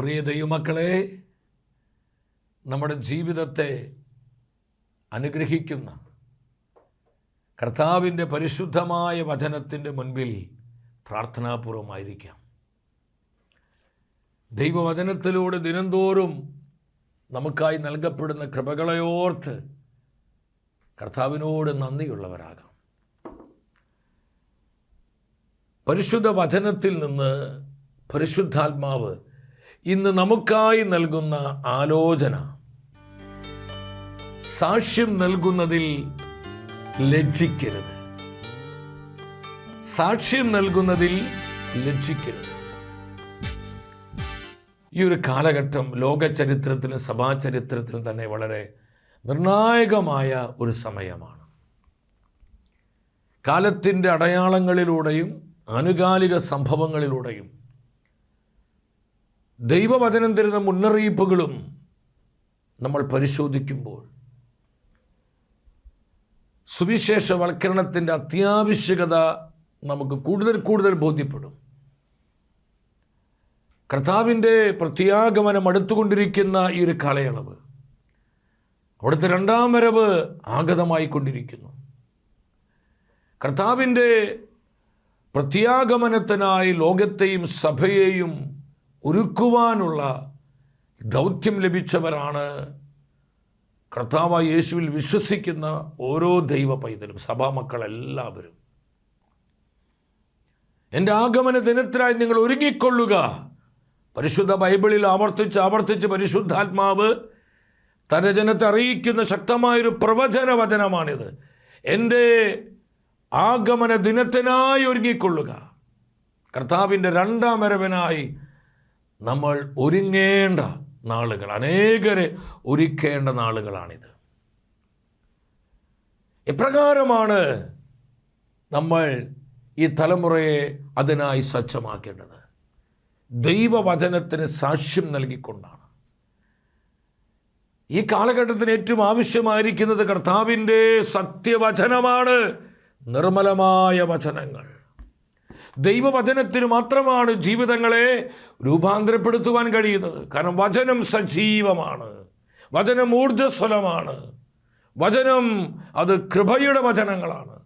പ്രിയ ദൈവമക്കളെ നമ്മുടെ ജീവിതത്തെ അനുഗ്രഹിക്കുന്ന കർത്താവിന്റെ പരിശുദ്ധമായ വചനത്തിന്റെ മുൻപിൽ പ്രാർത്ഥനാപൂർവമായിരിക്കാം. ദൈവവചനത്തിലൂടെ ദിനംതോറും നമുക്കായി നൽകപ്പെടുന്ന കൃപകളെയോർത്ത് കർത്താവിനോട് നന്ദിയുള്ളവരാകാം. പരിശുദ്ധ വചനത്തിൽ നിന്ന് പരിശുദ്ധാത്മാവ് ഇന്ന് നമുക്കായി നൽകുന്ന ആലോചന. സാക്ഷ്യം നൽകുന്നതിൽ ലജ്ജിക്കരുത്. സാക്ഷ്യം നൽകുന്നതിൽ ലജ്ജിക്കരുത്. ഈ ഒരു കാലഘട്ടം ലോക ചരിത്രത്തിലും സഭാചരിത്രത്തിലും തന്നെ വളരെ നിർണായകമായ ഒരു സമയമാണ്. കാലത്തിന്റെ അടയാളങ്ങളിലൂടെയും ആനുകാലിക സംഭവങ്ങളിലൂടെയും ദൈവവചനം തരുന്ന മുന്നറിയിപ്പുകളും നമ്മൾ പരിശോധിക്കുമ്പോൾ സുവിശേഷവൽക്കരണത്തിന്റെ അത്യാവശ്യകത നമുക്ക് കൂടുതൽ കൂടുതൽ ബോധ്യപ്പെടും. കർത്താവിന്റെ പ്രത്യാഗമനം അടുത്തുകൊണ്ടിരിക്കുന്ന ഈ ഒരു കാലയളവ് അവിടുത്തെ രണ്ടാം വരവ് ആഗതമായിക്കൊണ്ടിരിക്കുന്നു. കർത്താവിന്റെ പ്രത്യാഗമനത്തിനായി ലോകത്തെയും സഭയെയും ഒരുക്കുവാനുള്ള ദൗത്യം ലഭിച്ചവരാണ് കർത്താവായ യേശുവിൽ വിശ്വസിക്കുന്ന ഓരോ ദൈവ പൈതലും സഭാമക്കളെല്ലാവരും എന്റെ ആഗമന ദിനത്തിനായി നിങ്ങൾ ഒരുങ്ങിക്കൊള്ളുക. പരിശുദ്ധ ബൈബിളിൽ ആവർത്തിച്ച് ആവർത്തിച്ച് പരിശുദ്ധാത്മാവ് തന്റെ ജനത്തെ അറിയിക്കുന്ന ശക്തമായൊരു പ്രവചന വചനമാണിത് എന്റെ ആഗമന ദിനത്തിനായി ഒരുങ്ങിക്കൊള്ളുക. കർത്താവിന്റെ രണ്ടാം വരവിനായി നമ്മൾ ഒരുങ്ങേണ്ട നാളുകൾ അനേകരെ ഒരുക്കേണ്ട നാളുകളാണിത്. എപ്രകാരമാണ് നമ്മൾ ഈ തലമുറയെ അതിനായി സജ്ജമാക്കേണ്ടത്? ദൈവവചനത്തിന് സാക്ഷ്യം നൽകിക്കൊണ്ടാണ്. ഈ കാലഘട്ടത്തിന് ഏറ്റവും ആവശ്യമായിരിക്കുന്നത് കർത്താവിന്റെ സത്യവചനമാണ്. നിർമ്മലമായ വചനങ്ങൾ. ദൈവവചനത്തിന് മാത്രമാണ് ജീവിതങ്ങളെ രൂപാന്തരപ്പെടുത്തുവാൻ കഴിയുന്നത്. കാരണം വചനം സജീവമാണ്. വചനം ഊർജസ്വലമാണ്. വചനം അത് കൃപയുടെ വചനങ്ങളാണ്.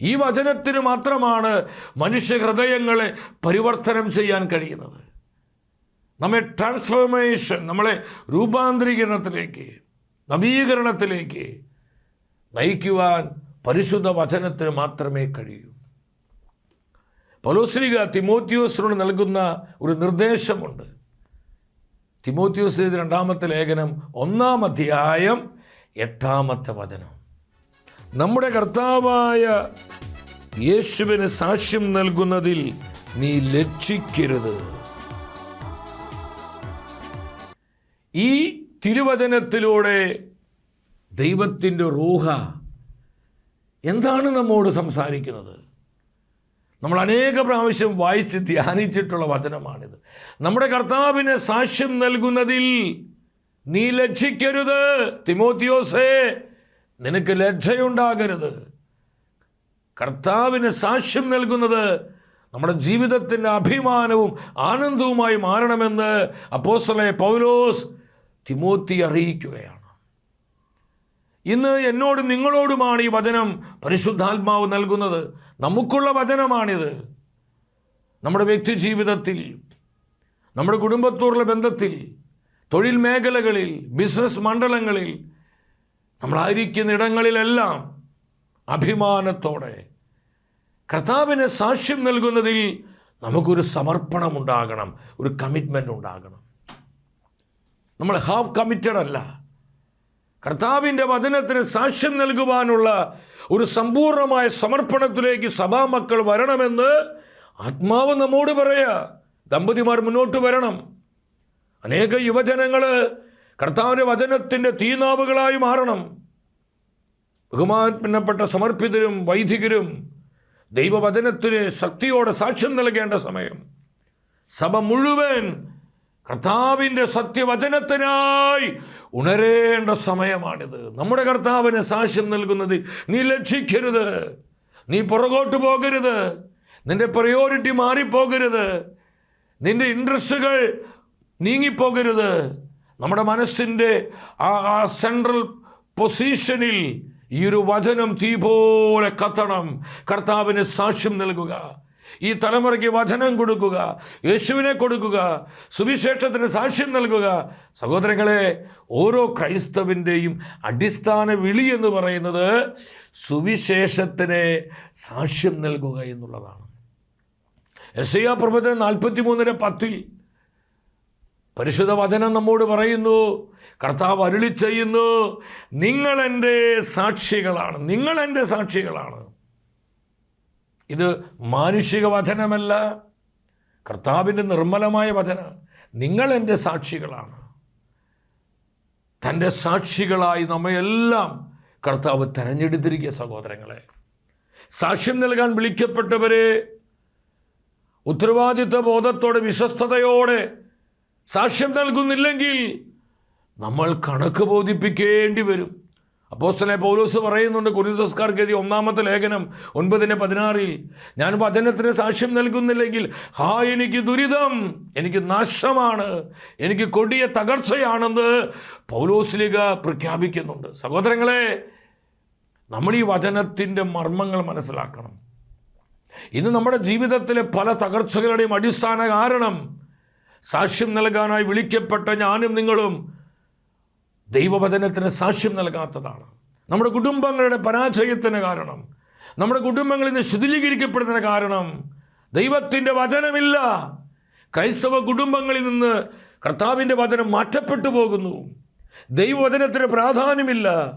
ഈ വചനത്തിന് മാത്രമാണ് മനുഷ്യ ഹൃദയങ്ങളെ പരിവർത്തനം ചെയ്യാൻ കഴിയുന്നത്. നമ്മെ ട്രാൻസ്ഫോർമേഷൻ നമ്മളെ രൂപാന്തരീകരണത്തിലേക്ക് നവീകരണത്തിലേക്ക് നയിക്കുവാൻ പരിശുദ്ധ വചനത്തിന് മാത്രമേ കഴിയൂ. പൗലോസ്ലിക തിമോത്യോസിനോട് നൽകുന്ന ഒരു നിർദ്ദേശമുണ്ട്. തിമോത്യോസ് ചെയ്ത രണ്ടാമത്തെ ലേഖനം ഒന്നാം അധ്യായം എട്ടാമത്തെ വചനം. നമ്മുടെ കർത്താവായ യേശുവിന് സാക്ഷ്യം നൽകുന്നതിൽ നീ ലക്ഷിക്കരുത് ഈ തിരുവചനത്തിലൂടെ ദൈവത്തിന്റെ റൂഹ എന്താണ് നമ്മോട് സംസാരിക്കുന്നത്? നമ്മൾ അനേക പ്രാവശ്യം വായിച്ച് ധ്യാനിച്ചിട്ടുള്ള വചനമാണിത്. നമ്മുടെ കർത്താവിന് സാക്ഷ്യം നൽകുന്നതിൽ നീ ലക്ഷിക്കരുത് തിമോത്തിയോസേ നിനക്ക് ലജ്ജയുണ്ടാകരുത്. കർത്താവിന് സാക്ഷ്യം നൽകുന്നത് നമ്മുടെ ജീവിതത്തിന്റെ അഭിമാനവും ആനന്ദവുമായി മാറണമെന്ന് അപ്പോസലെ പൗലോസ് തിമോത്തി അറിയിക്കുകയാണ്. ഇന്ന് എന്നോടും നിങ്ങളോടുമാണ് ഈ വചനം പരിശുദ്ധാത്മാവ് നൽകുന്നത്. നമുക്കുള്ള വചനമാണിത്. നമ്മുടെ വ്യക്തി ജീവിതത്തിൽ നമ്മുടെ കുടുംബത്തോടുള്ള ബന്ധത്തിൽ തൊഴിൽ മേഖലകളിൽ ബിസിനസ് മണ്ഡലങ്ങളിൽ നമ്മളായിരിക്കുന്ന ഇടങ്ങളിലെല്ലാം അഭിമാനത്തോടെ കർത്താവിന് സാക്ഷ്യം നൽകുന്നതിൽ നമുക്കൊരു സമർപ്പണം ഉണ്ടാകണം ഒരു കമ്മിറ്റ്മെന്റ് ഉണ്ടാകണം. നമ്മൾ ഹാഫ് കമ്മിറ്റഡ് അല്ല. കർത്താവിന്റെ വചനത്തിന് സാക്ഷ്യം നൽകുവാനുള്ള ഒരു സമ്പൂർണമായ സമർപ്പണത്തിലേക്ക് സഭാമക്കൾ വരണമെന്ന് ആത്മാവ് നമ്മോട് പറയുക ദമ്പതിമാർ മുന്നോട്ട് വരണം. അനേക യുവജനങ്ങൾ കർത്താവിന്റെ വചനത്തിന്റെ തീനാവുകളായി മാറണം. ബഹുമാനപ്പെട്ട സമർപ്പിതരും വൈദികരും ദൈവവചനത്തിന് ശക്തിയോടെ സാക്ഷ്യം നൽകേണ്ട സമയം. സഭ മുഴുവൻ കർത്താവിന്റെ സത്യവചനത്തിനായി ഉണരേണ്ട സമയമാണിത്. നമ്മുടെ കർത്താവിന് സാക്ഷ്യം നൽകുന്നത് നീ ലക്ഷിക്കരുത്. നീ പുറകോട്ട് പോകരുത്. നിന്റെ പ്രയോറിറ്റി മാറിപ്പോകരുത്. നിന്റെ ഇൻട്രസ്റ്റുകൾ നീങ്ങിപ്പോകരുത്. നമ്മുടെ മനസ്സിന്റെ ആ ആ സെൻട്രൽ പൊസിഷനിൽ ഈ ഒരു വചനം തീ പോലെ കത്തണം. കർത്താവിന് സാക്ഷ്യം നൽകുക. ഈ തലമുറയ്ക്ക് വചനം കൊടുക്കുക യേശുവിനെ കൊടുക്കുക സുവിശേഷത്തിന് സാക്ഷ്യം നൽകുക. സഹോദരങ്ങളെ ഓരോ ക്രൈസ്തവിന്റെയും അടിസ്ഥാന വിളി എന്ന് പറയുന്നത് സുവിശേഷത്തിന് സാക്ഷ്യം നൽകുക എന്നുള്ളതാണ്. എസ് ഐ പ്രവചനം നാൽപ്പത്തി മൂന്നിന് പത്തിൽ പരിശുദ്ധ വചനം നമ്മോട് പറയുന്നു കർത്താവ് അരുളി ചെയ്യുന്നു നിങ്ങൾ എന്റെ സാക്ഷികളാണ് നിങ്ങളെന്റെ സാക്ഷികളാണ്. ഇത് മാനുഷിക വചനമല്ല. കർത്താവിന്റെ നിർമ്മലമായ വചന. നിങ്ങൾ എന്റെ സാക്ഷികളാണ്. തന്റെ സാക്ഷികളായി നമ്മയെല്ലാം കർത്താവ് തെരഞ്ഞെടുത്തിരിക്കുക സഹോദരങ്ങളെ. സാക്ഷ്യം നൽകാൻ വിളിക്കപ്പെട്ടവരെ ഉത്തരവാദിത്വ ബോധത്തോടെ വിശ്വസ്തയോടെ സാക്ഷ്യം നൽകുന്നില്ലെങ്കിൽ നമ്മൾ കണക്ക് ബോധിപ്പിക്കേണ്ടി വരും. അപ്പോസ്തലനെ പൗലോസ് പറയുന്നുണ്ട് കുരിതസ്കാർക്ക് എഴുതിയ ഒന്നാമത്തെ ലേഖനം ഒൻപതിന് പതിനാറിൽ ഞാൻ വചനത്തിന് സാക്ഷ്യം നൽകുന്നില്ലെങ്കിൽ ഹാ എനിക്ക് ദുരിതം എനിക്ക് നാശമാണ് എനിക്ക് കൊടിയ തകർച്ചയാണെന്ന് പൗലോസ്ലിക പ്രഖ്യാപിക്കുന്നുണ്ട്. സഹോദരങ്ങളെ നമ്മൾ ഈ വചനത്തിന്റെ മർമ്മങ്ങൾ മനസ്സിലാക്കണം. ഇന്ന് നമ്മുടെ ജീവിതത്തിലെ പല തകർച്ചകളുടെയും അടിസ്ഥാന കാരണം സാക്ഷ്യം നൽകാനായി വിളിക്കപ്പെട്ട ഞാനും നിങ്ങളും ദൈവവചനത്തിന് സാക്ഷ്യം നൽകാത്തതാണ്. നമ്മുടെ കുടുംബങ്ങളുടെ പരാജയത്തിന് കാരണം നമ്മുടെ കുടുംബങ്ങളിൽ നിന്ന് ശിഥിലീകരിക്കപ്പെടുന്നതിന് കാരണം ദൈവത്തിന്റെ വചനമില്ല. ക്രൈസ്തവ കുടുംബങ്ങളിൽ നിന്ന് കർത്താവിന്റെ വചനം മാറ്റപ്പെട്ടു പോകുന്നു. ദൈവവചനത്തിന് പ്രാധാന്യമില്ല.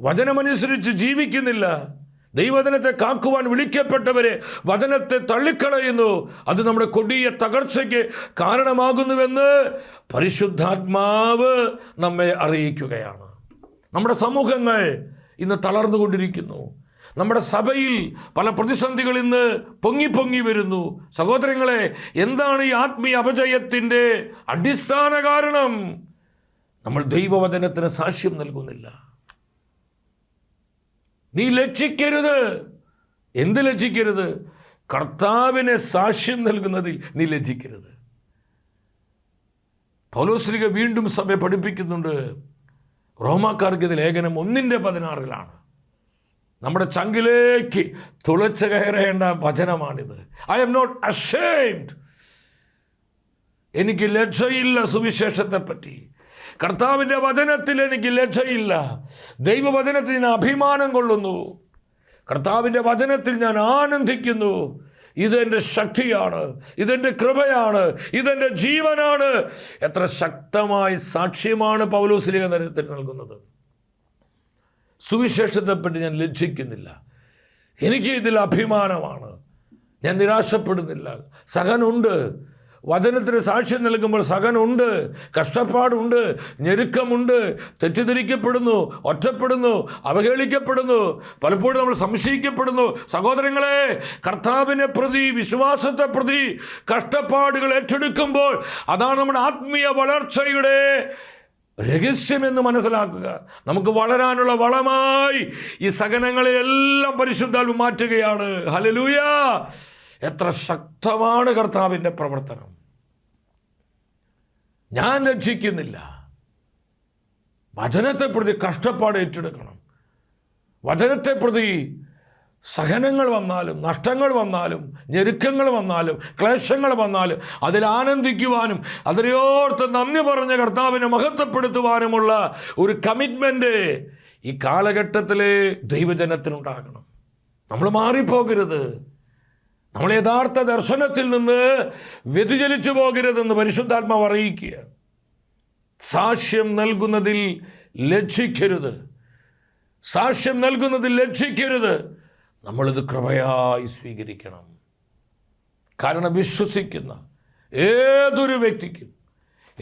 വചനമനുസരിച്ച് ജീവിക്കുന്നില്ല. ദൈവവചനത്തെ കാക്കുവാൻ വിളിക്കപ്പെട്ടവരെ വചനത്തെ തള്ളിക്കളയുന്നു. അത് നമ്മുടെ കൊടിയ തകർച്ചയ്ക്ക് കാരണമാകുന്നുവെന്ന് പരിശുദ്ധാത്മാവ് നമ്മെ അറിയിക്കുകയാണ്. നമ്മുടെ സമൂഹങ്ങൾ ഇന്ന് തളർന്നുകൊണ്ടിരിക്കുന്നു. നമ്മുടെ സഭയിൽ പല പ്രതിസന്ധികൾ ഇന്ന് പൊങ്ങി പൊങ്ങി വരുന്നു. സഹോദരങ്ങളെ എന്താണ് ഈ ആത്മീയ അപജയത്തിന്റെ അടിസ്ഥാന കാരണം? നമ്മൾ ദൈവവചനത്തിന് സാക്ഷ്യം നൽകുന്നില്ല. നീ ലക്ഷിക്കരുത് എന്ത് ലജ്ജിക്കരുത്? കർത്താവിനെ സാക്ഷ്യം നൽകുന്നതിൽ നീ ലജ്ജിക്കരുത്. പൗലോസ്ലിക വീണ്ടും സഭയെ പഠിപ്പിക്കുന്നുണ്ട്. റോമാക്കാർക്ക് ഇത് ലേഖനം ഒന്നിന്റെ പതിനാറിലാണ്. നമ്മുടെ ചങ്കിലേക്ക് തുളച്ച് കയറേണ്ട വചനമാണിത്. ഐ എം നോട്ട് അഷേംഡ് എനിക്ക് ലജ്ജയില്ല സുവിശേഷത്തെ പറ്റി കർത്താവിന്റെ വചനത്തിൽ എനിക്ക് ലക്ഷയില്ല ദൈവവചനത്തിൽ ഞാൻ അഭിമാനം കൊള്ളുന്നു. കർത്താവിന്റെ വചനത്തിൽ ഞാൻ ആനന്ദിക്കുന്നു. ഇതെന്റെ ശക്തിയാണ്. ഇതെന്റെ കൃപയാണ്. ഇതെന്റെ ജീവനാണ്. എത്ര ശക്തമായ സാക്ഷ്യമാണ് പൗലോസ്ലിക നരത്തിന് നൽകുന്നത്. സുവിശേഷത്തെപ്പറ്റി ഞാൻ ലജ്ജിക്കുന്നില്ല. എനിക്ക് ഇതിൽ അഭിമാനമാണ്. ഞാൻ നിരാശപ്പെടുന്നില്ല. സഹനുണ്ട്. വചനത്തിന് സാക്ഷ്യം നൽകുമ്പോൾ സഹനുണ്ട് കഷ്ടപ്പാടുണ്ട് ഞെരുക്കമുണ്ട് തെറ്റിദ്ധരിക്കപ്പെടുന്നു ഒറ്റപ്പെടുന്നു അവഹേളിക്കപ്പെടുന്നു പലപ്പോഴും നമ്മൾ സംശയിക്കപ്പെടുന്നു. സഹോദരങ്ങളെ കർത്താവിനെ പ്രതി വിശ്വാസത്തെ പ്രതി കഷ്ടപ്പാടുകൾ ഏറ്റെടുക്കുമ്പോൾ അതാണ് നമ്മുടെ ആത്മീയ വളർച്ചയുടെ രഹസ്യമെന്ന് മനസ്സിലാക്കുക. നമുക്ക് വളരാനുള്ള വളമായി ഈ സഹനങ്ങളെയെല്ലാം പരിശുദ്ധാൽ മാറ്റുകയാണ്. ഹലലൂയ എത്ര ശക്തമാണ് കർത്താവിന്റെ പ്രവർത്തനം. ഞാൻ ലക്ഷിക്കുന്നില്ല വചനത്തെ പ്രതി കഷ്ടപ്പാട് ഏറ്റെടുക്കണം. വചനത്തെ പ്രതി സഹനങ്ങൾ വന്നാലും നഷ്ടങ്ങൾ വന്നാലും ഞെരുക്കങ്ങൾ വന്നാലും ക്ലേശങ്ങൾ വന്നാലും അതിൽ ആനന്ദിക്കുവാനും അതിനെയോർത്ത് നന്ദി പറഞ്ഞ കർത്താവിനെ മഹത്വപ്പെടുത്തുവാനുമുള്ള ഒരു കമ്മിറ്റ്മെന്റ് ഈ കാലഘട്ടത്തിലെ ദൈവജനത്തിനുണ്ടാകണം. നമ്മൾ മാറിപ്പോകരുത്. നമ്മൾ യഥാർത്ഥ ദർശനത്തിൽ നിന്ന് വ്യതിചലിച്ചു പോകരുതെന്ന് പരിശുദ്ധാത്മാവ് അറിയിക്കുക. സാക്ഷ്യം നൽകുന്നതിൽ ലക്ഷിക്കരുത് സാക്ഷ്യം നൽകുന്നതിൽ ലക്ഷിക്കരുത് നമ്മളിത് കൃപയായി സ്വീകരിക്കണം. കാരണം വിശ്വസിക്കുന്ന ഏതൊരു വ്യക്തിക്കും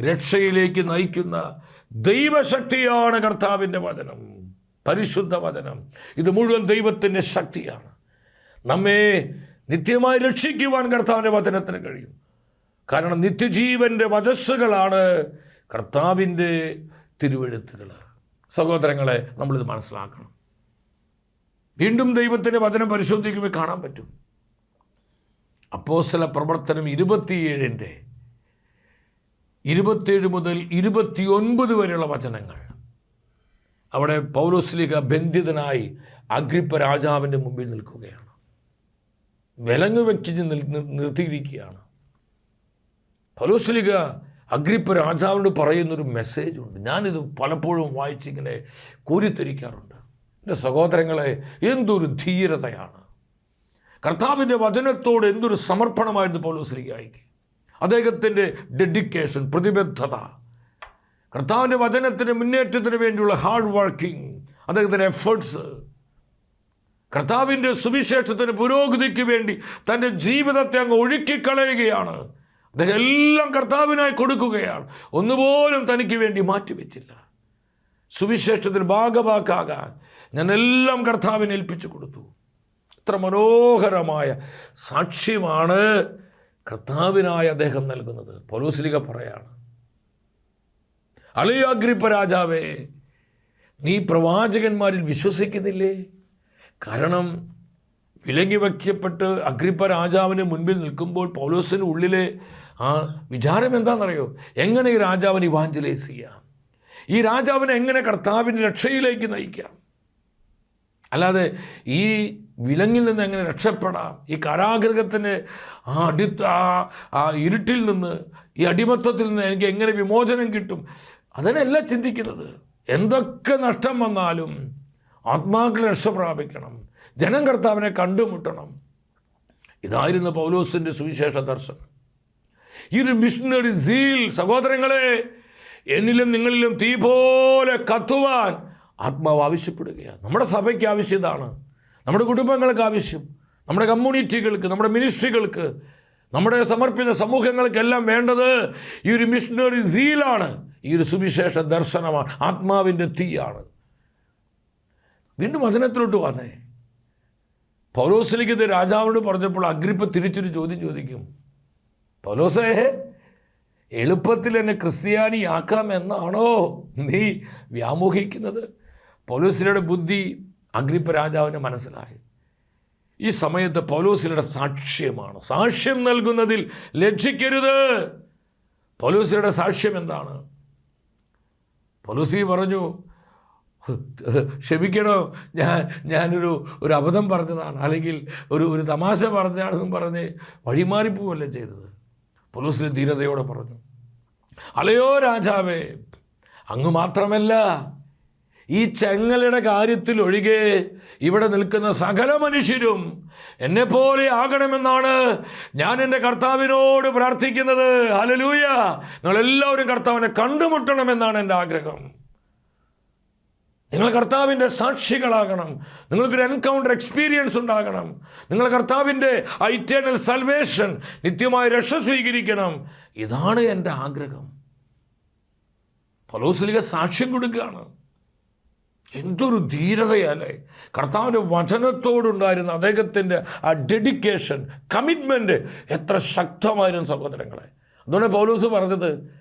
രക്ഷയിലേക്ക് നയിക്കുന്ന ദൈവശക്തിയാണ് കർത്താവിന്റെ വചനം. പരിശുദ്ധ വചനം. ഇത് മുഴുവൻ ദൈവത്തിന്റെ ശക്തിയാണ്. നമ്മെ നിത്യമായി രക്ഷിക്കുവാൻ കർത്താവിന്റെ വചനത്തിന് കഴിയും. കാരണം നിത്യജീവന്റെ വചസ്സുകളാണ് കർത്താവിന്റെ തിരുവെഴുത്തുകൾ. സഹോദരങ്ങളെ നമ്മളിത് മനസ്സിലാക്കണം. വീണ്ടും ദൈവത്തിന്റെ വചനം പരിശോധിക്കുമ്പോൾ കാണാൻ പറ്റും. അപ്പോസല പ്രവർത്തനം ഇരുപത്തിയേഴിന്റെ ഇരുപത്തിയേഴ് മുതൽ ഇരുപത്തിയൊൻപത് വരെയുള്ള വചനങ്ങൾ. അവിടെ പൗലോസ്ലിക ബന്ധിതനായി അഗ്രിപ്പ രാജാവിന്റെ മുമ്പിൽ നിൽക്കുകയാണ്. വിലങ്ങ് വെച്ച് നിർത്തിയിരിക്കുകയാണ്. പലോസ്ലിക അഗ്രിപ്പ രാജാവിനോട് പറയുന്നൊരു മെസ്സേജ് ഉണ്ട്. ഞാനിത് പലപ്പോഴും വായിച്ചിങ്ങനെ കോരിത്തിരിക്കാറുണ്ട്. എന്റെ സഹോദരങ്ങളെ എന്തൊരു ധീരതയാണ്. കർത്താവിന്റെ വചനത്തോട് എന്തൊരു സമർപ്പണമായിരുന്നു പൗലോസ്ലികായിക്ക് അദ്ദേഹത്തിന്റെ ഡെഡിക്കേഷൻ പ്രതിബദ്ധത. കർത്താവിന്റെ വചനത്തിന് മുന്നേറ്റത്തിന് വേണ്ടിയുള്ള ഹാർഡ് വർക്കിംഗ് അദ്ദേഹത്തിന്റെ എഫേർട്സ് കർത്താവിന്റെ സുവിശേഷത്തിന് പുരോഗതിക്ക് വേണ്ടി തന്റെ ജീവിതത്തെ അങ്ങ് ഒഴുക്കിക്കളയുകയാണ്. അദ്ദേഹം എല്ലാം കർത്താവിനായി കൊടുക്കുകയാണ്. ഒന്നുപോലും തനിക്ക് വേണ്ടി മാറ്റിവെച്ചില്ല. സുവിശേഷത്തിന് ഭാഗമാക്കാകാൻ ഞാൻ എല്ലാം കർത്താവിനെ ഏൽപ്പിച്ചു കൊടുത്തു. ഇത്ര മനോഹരമായ സാക്ഷ്യമാണ് കർത്താവിനായി അദ്ദേഹം നൽകുന്നത്. പൊലൂസ്ലിക പറയാണ് അളിയാഗ്രിപ്പ രാജാവേ നീ പ്രവാചകന്മാരിൽ വിശ്വസിക്കുന്നില്ലേ? കാരണം വിലങ്ങി വയ്ക്കപ്പെട്ട് അഗ്രിപ്പ രാജാവിന് മുൻപിൽ നിൽക്കുമ്പോൾ പൗലോസിന് ഉള്ളിലെ ആ വിചാരം എന്താണെന്നറിയോ? എങ്ങനെ ഈ രാജാവിന് ഇവാഞ്ചലൈസ് ചെയ്യാം ഈ രാജാവിനെ എങ്ങനെ കർത്താവിന്റെ രക്ഷയിലേക്ക് നയിക്കാം? അല്ലാതെ ഈ വിലങ്ങിൽ നിന്ന് എങ്ങനെ രക്ഷപ്പെടാം? ഈ കാരാഗ്രഹത്തിന് ആ അടി ആ ഇരുട്ടിൽ നിന്ന് ഈ അടിമത്തത്തിൽ നിന്ന് എനിക്ക് എങ്ങനെ വിമോചനം കിട്ടും? അതിനല്ല ചിന്തിക്കുന്നത്. എന്തൊക്കെ നഷ്ടം വന്നാലും ആത്മാക്കൾ രക്ഷ പ്രാപിക്കണം. ജനം കർത്താവിനെ കണ്ടുമുട്ടണം. ഇതായിരുന്നു പൗലോസിന്റെ സുവിശേഷ ദർശനം. ഈ ഒരു മിഷണറി സീൽ സഹോദരങ്ങളെ എന്നിലും നിങ്ങളിലും തീ പോലെ കത്തുവാൻ ആത്മാവ് ആവശ്യപ്പെടുകയാണ്. നമ്മുടെ സഭയ്ക്ക് ആവശ്യമാണ് നമ്മുടെ കുടുംബങ്ങൾക്ക് ആവശ്യം. നമ്മുടെ കമ്മ്യൂണിറ്റികൾക്ക് നമ്മുടെ മിനിസ്ട്രികൾക്ക് നമ്മുടെ സമർപ്പിത സമൂഹങ്ങൾക്കെല്ലാം വേണ്ടത് ഈ ഒരു മിഷണറി സീലാണ് ഈ ഒരു സുവിശേഷ ദർശനമാണ്. ആത്മാവിന്റെ തീയാണ്. വീണ്ടും വചനത്തിലോട്ട് വന്നേ. പൗലോസിലേക്ക് രാജാവിനോട് പറഞ്ഞപ്പോൾ അഗ്രിപ്പ തിരിച്ചൊരു ചോദ്യം ചോദിക്കും. പൗലോസേ എളുപ്പത്തിൽ എന്നെ ക്രിസ്ത്യാനിയാക്കാം എന്നാണോ നീ വ്യാമോഹിക്കുന്നത്? പൗലോസിലയുടെ ബുദ്ധി അഗ്രിപ്പ രാജാവിന് മനസ്സിലായി. ഈ സമയത്ത് പൗലോസിലയുടെ സാക്ഷ്യമാണ്. സാക്ഷ്യം നൽകുന്നതിൽ ലക്ഷിക്കരുത് പൗലോസിലയുടെ സാക്ഷ്യം എന്താണ്? പൗലോസി പറഞ്ഞു ക്ഷമിക്കണോ? ഞാൻ ഞാനൊരു ഒരു അബദ്ധം പറഞ്ഞതാണ്. അല്ലെങ്കിൽ ഒരു ഒരു തമാശ പറഞ്ഞതാണെന്നും പറഞ്ഞ് വഴിമാറിപ്പോവല്ലേ ചെയ്തത്? പൊലൂസിന് ധീരതയോടെ പറഞ്ഞു. അലയോ രാജാവേ അങ്ങ് മാത്രമല്ല ഈ ചെങ്ങലയുടെ കാര്യത്തിൽ ഒഴികെ ഇവിടെ നിൽക്കുന്ന സകല മനുഷ്യരും എന്നെപ്പോലെ ആകണമെന്നാണ് ഞാൻ എന്റെ കർത്താവിനോട് പ്രാർത്ഥിക്കുന്നത്. ഹലലൂയ നിങ്ങളെല്ലാവരും കർത്താവിനെ കണ്ടുമുട്ടണമെന്നാണ് എന്റെ ആഗ്രഹം. നിങ്ങൾ കർത്താവിന്റെ സാക്ഷികളാകണം. നിങ്ങൾക്കൊരു എൻകൗണ്ടർ എക്സ്പീരിയൻസ് ഉണ്ടാകണം. നിങ്ങൾ കർത്താവിന്റെ ഐറ്റേണൽ സൽവേഷൻ നിത്യമായ രക്ഷ സ്വീകരിക്കണം. ഇതാണ് എന്റെ ആഗ്രഹം. പലോസ്ലിക സാക്ഷ്യം കൊടുക്കുകയാണ്. എന്തൊരു ധീരതയല്ലേ. കർത്താവിന്റെ വചനത്തോടുണ്ടായിരുന്ന അദ്ദേഹത്തിന്റെ ആ ഡെഡിക്കേഷൻ കമ്മിറ്റ്മെന്റ് എത്ര ശക്തമായിരുന്നു സഹോദരങ്ങളെ. അതുകൊണ്ട് പൗലൂസ് പറഞ്ഞത്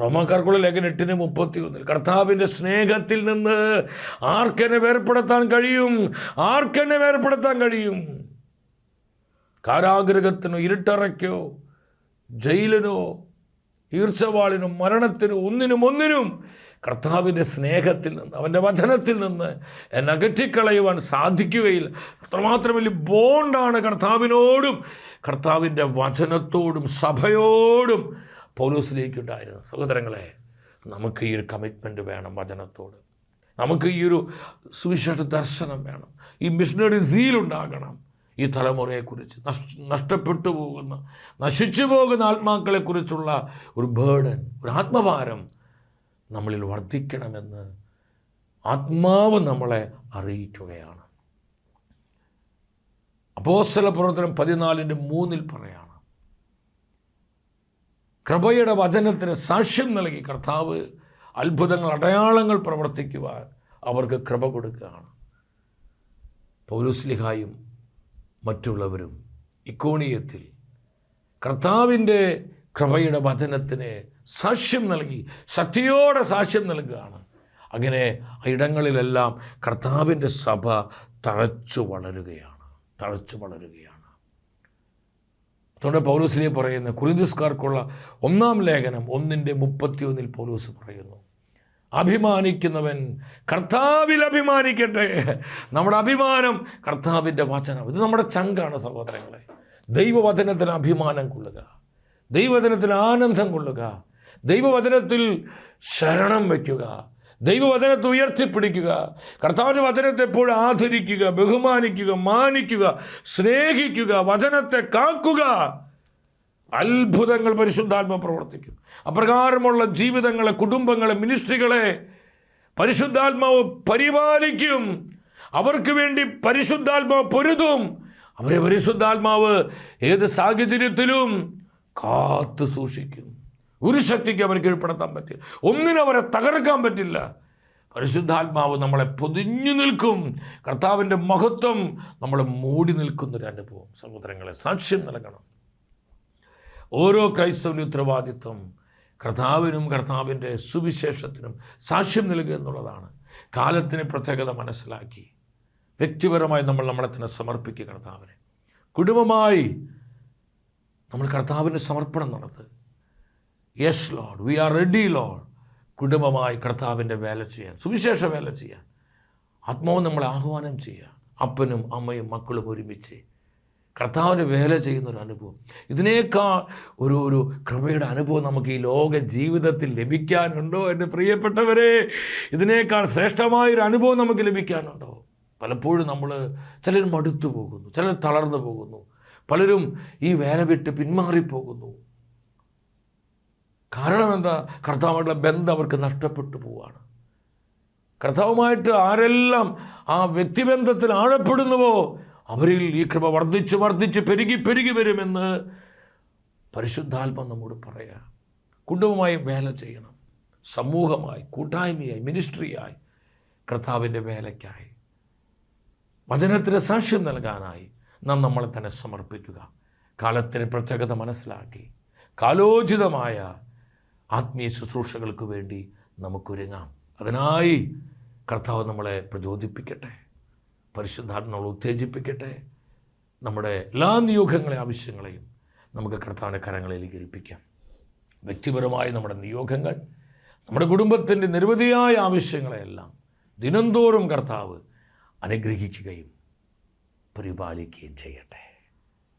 റോമാക്കാർക്കുള്ള ലേഖനം എട്ടിന് മുപ്പത്തി ഒന്നിൽ കർത്താവിന്റെ സ്നേഹത്തിൽ നിന്ന് ആർക്കെന്നെ വേർപ്പെടുത്താൻ കഴിയും? ആർക്കെന്നെ വേർപ്പെടുത്താൻ കഴിയും? കാരാഗ്രഹത്തിനോ ഇരുട്ടറയ്ക്കോ ജയിലിനോ ഈർച്ചവാളിനും മരണത്തിനും ഒന്നിനും ഒന്നിനും കർത്താവിന്റെ സ്നേഹത്തിൽ നിന്ന് അവന്റെ വചനത്തിൽ നിന്ന് എന്നെ അകറ്റിക്കളയുവാൻ സാധിക്കുകയില്ല. അത്രമാത്രം വലിയ ബോണ്ടാണ് കർത്താവിനോടും കർത്താവിന്റെ വചനത്തോടും സഭയോടും പൗലോസിലേക്കുണ്ടായിരുന്നു. സഹോദരങ്ങളെ നമുക്ക് ഈ ഒരു കമ്മിറ്റ്മെന്റ് വേണം വചനത്തോട്. നമുക്ക് ഈ ഒരു സുവിശേഷ ദർശനം വേണം. ഈ മിഷണറി സീലുണ്ടാകണം ഈ തലമുറയെക്കുറിച്ച് നഷ്ട നഷ്ടപ്പെട്ടു പോകുന്ന നശിച്ചു പോകുന്ന ആത്മാക്കളെക്കുറിച്ചുള്ള ഒരു ബേഡൻ ഒരു ആത്മഭാരം നമ്മളിൽ വർദ്ധിക്കണമെന്ന് ആത്മാവ് നമ്മളെ അറിയിക്കുകയാണ്. അപ്പോസ്തല പ്രവർത്തനം പതിനാലിന്റെ മൂന്നിൽ പറയാണ് കൃപയുടെ വചനത്തിന് സാക്ഷ്യം നൽകി കർത്താവ് അത്ഭുതങ്ങൾ അടയാളങ്ങൾ പ്രവർത്തിക്കുവാൻ അവർക്ക് കൃപ കൊടുക്കുകയാണ്. പൗലുസ്ലിഹായും മറ്റുള്ളവരും ഇക്കോണിയത്തിൽ കർത്താവിന്റെ കൃപയുടെ വചനത്തിന് സാക്ഷ്യം നൽകി ശക്തിയോടെ സാക്ഷ്യം നൽകുകയാണ്. അങ്ങനെ ഇടങ്ങളിലെല്ലാം കർത്താവിന്റെ സഭ തഴച്ചു വളരുകയാണ് തഴച്ചു വളരുകയാണ്. അതുകൊണ്ട് പൗലൂസിനെ പറയുന്ന കുറിന്തുസ്കാർക്കുള്ള ഒന്നാം ലേഖനം ഒന്നിന്റെ മുപ്പത്തിയൊന്നിൽ പൗലൂസ് പറയുന്നു. അഭിമാനിക്കുന്നവൻ കർത്താവിൽ അഭിമാനിക്കട്ടെ. നമ്മുടെ അഭിമാനം കർത്താവിന്റെ വചനം ഇത് നമ്മുടെ ചങ്കാണ് സഹോദരങ്ങളെ. ദൈവവചനത്തിന് അഭിമാനം കൊള്ളുക. ദൈവവചനത്തിൽ ആനന്ദം കൊള്ളുക. ദൈവവചനത്തിൽ ശരണം വയ്ക്കുക. ദൈവവചനത്തെ ഉയർത്തിപ്പിടിക്കുക. കർത്താവിന്റെ വചനത്തെ എപ്പോഴും ആദരിക്കുക ബഹുമാനിക്കുക മാനിക്കുക സ്നേഹിക്കുക വചനത്തെ കാക്കുക. അത്ഭുതങ്ങൾ പരിശുദ്ധാത്മ പ്രവർത്തിക്കും. അപ്രകാരമുള്ള ജീവിതങ്ങളെ കുടുംബങ്ങളെ മിനിസ്ട്രികളെ പരിശുദ്ധാത്മാവ് പരിപാലിക്കും. അവർക്ക് വേണ്ടി പരിശുദ്ധാത്മാവ് പൊരുതും. അവരെ പരിശുദ്ധാത്മാവ് ഏത് സാഹചര്യത്തിലും കാത്തു സൂക്ഷിക്കും. ഒരു ശക്തിക്ക് അവരെ കീഴ്പ്പെടുത്താൻ പറ്റില്ല. ഒന്നിനവരെ തകർക്കാൻ പറ്റില്ല. പരിശുദ്ധാത്മാവ് നമ്മളെ പൊതിഞ്ഞു നിൽക്കും. കർത്താവിന്റെ മഹത്വം നമ്മളെ മൂടി നിൽക്കുന്നൊരു അനുഭവം. സഹോദരങ്ങളെ സാക്ഷ്യം നൽകണം. ഓരോ ക്രൈസ്തവന്റെ ഉത്തരവാദിത്വം കർത്താവിനും കർത്താവിന്റെ സുവിശേഷത്തിനും സാക്ഷ്യം നൽകുക എന്നുള്ളതാണ്. കാലത്തിന് പ്രത്യേകത മനസ്സിലാക്കി വ്യക്തിപരമായി നമ്മൾ നമ്മളെ തന്നെ സമർപ്പിക്കുക കർത്താവിനെ. കുടുംബമായി നമ്മൾ കർത്താവിന് സമർപ്പണം നടത്തുക. Yes lord we are ready lord കുടുംബമായി കർത്താവിന്റെ വേല ചെയ്യാൻ സുവിശേഷ വേല ചെയ്യാൻ. ആത്മാവ് നമ്മളെ ആഹ്വാനം ചെയ്യുക. അപ്പനും അമ്മയും മക്കളും ഒരുമിച്ച് കർത്താവിന്റെ വേല ചെയ്യുന്ന ഒരു അനുഭവം. ഇതിനേക്കാൾ ഒരു ഒരു കൃപയുടെ അനുഭവം നമുക്ക് ഈ ലോക ജീവിതത്തിൽ ലഭിക്കാനുണ്ടോ എന്റെ പ്രിയപ്പെട്ടവരെ? ഇതിനേക്കാൾ ശ്രേഷ്ഠമായൊരു അനുഭവം നമുക്ക് ലഭിക്കാനുണ്ടോ? പലപ്പോഴും നമ്മൾ ചിലർ മടുത്തു പോകുന്നു ചിലർ തളർന്നു പോകുന്നു പലരും ഈ വേല വിട്ട് പിന്മാറിപ്പോകുന്നു. കാരണം എന്താ? കർത്താവുമായിട്ടുള്ള ബന്ധം അവർക്ക് നഷ്ടപ്പെട്ടു പോവുകയാണ് കർത്താവുമായിട്ട് ആരെല്ലാം ആ വ്യക്തിബന്ധത്തിൽ ആഴപ്പെടുന്നുവോ അവരിൽ ഈ കൃപ വർദ്ധിച്ച് വർദ്ധിച്ച് പെരുകി പെരുകി വരുമെന്ന് പരിശുദ്ധാത്മ നമ്മോട് പറയാം. കുടുംബമായി വേല ചെയ്യണം. സമൂഹമായി കൂട്ടായ്മയായി മിനിസ്ട്രിയായി കർത്താവിന്റെ വേലയ്ക്കായി. വചനത്തിന് സാക്ഷ്യം നൽകാനായി നാം നമ്മളെ തന്നെ സമർപ്പിക്കുക. കാലത്തിന് പ്രത്യേകത മനസ്സിലാക്കി. കാലോചിതമായ ആത്മീയ ശുശ്രൂഷകൾക്ക് വേണ്ടി നമുക്കൊരുങ്ങാം. അതിനായി കർത്താവ് നമ്മളെ പ്രചോദിപ്പിക്കട്ടെ പരിശുദ്ധാത്മ നമ്മളെ ഉത്തേജിപ്പിക്കട്ടെ. നമ്മുടെ എല്ലാ നിയോഗങ്ങളെ ആവശ്യങ്ങളെയും നമുക്ക് കർത്താവിന്റെ കരങ്ങളിലേക്ക് ഏൽപ്പിക്കാം. വ്യക്തിപരമായ നമ്മുടെ നിയോഗങ്ങൾ നമ്മുടെ കുടുംബത്തിന്റെ നിരവധിയായ ആവശ്യങ്ങളെയെല്ലാം ദിനംതോറും കർത്താവ് അനുഗ്രഹിക്കുകയും പരിപാലിക്കുകയും ചെയ്യട്ടെ.